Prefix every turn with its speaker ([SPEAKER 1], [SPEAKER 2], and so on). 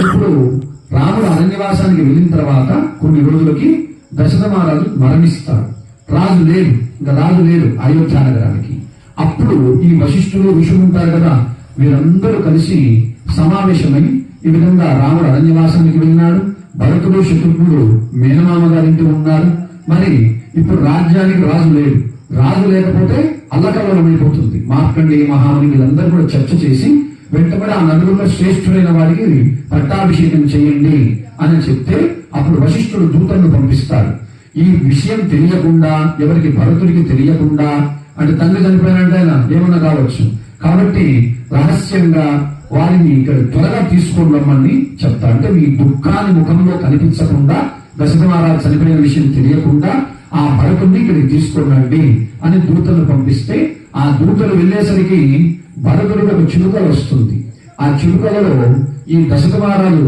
[SPEAKER 1] ఇప్పుడు రాముడు అరణ్యవాసానికి వెళ్ళిన తర్వాత కొన్ని రోజులకి దశరథ మహారాజు మరణిస్తాడు. రాజు లేడు ఇంకా రాజు లేడు అయోధ్య నగరానికి. అప్పుడు ఈ వశిష్ఠులు ఋషులు ఉంటారు కదా వీరందరూ కలిసి సమావేశమై ఈ విధంగా రాముడు అరణ్యవాసానికి వెళ్ళినాడు. భరతుడు శత్రుఘ్నుడు మేనమామ గారింటి ఉన్నారు. మరి ఇప్పుడు రాజ్యానికి రాజు లేడు. రాజు లేకపోతే అల్లకల్లం అయిపోతుంది మార్కండేయ మహాముని వీళ్ళందరూ కూడా చర్చ చేసి వెంటబడి ఆ నలుగురిలో శ్రేష్ఠుడైన వాడికి పట్టాభిషేకం చేయండి అని చెప్తే అప్పుడు వశిష్ఠుడు దూతలను పంపిస్తాడు. ఈ విషయం తెలియకుండా ఎవరికి భరతుడికి తెలియకుండా అంటే తండ్రి చనిపోయినంటే ఆయన ఏమన్నా కావచ్చు. కాబట్టి రహస్యంగా వారిని ఇక్కడ త్వరగా తీసుకొని రమ్మని చెప్తా అంటే మీ దుఃఖాన్ని ముఖంలో కనిపించకుండా దశరథ మహారాజు చనిపోయిన విషయం తెలియకుండా ఆ భరతుడిని ఇక్కడికి తీసుకురండి అని దూతను పంపిస్తే ఆ దూతలు వెళ్ళేసరికి భరతుడికి ఒక చిలుకలు వస్తుంది. ఆ చిలుకలలో ఈ దశకుమారాలు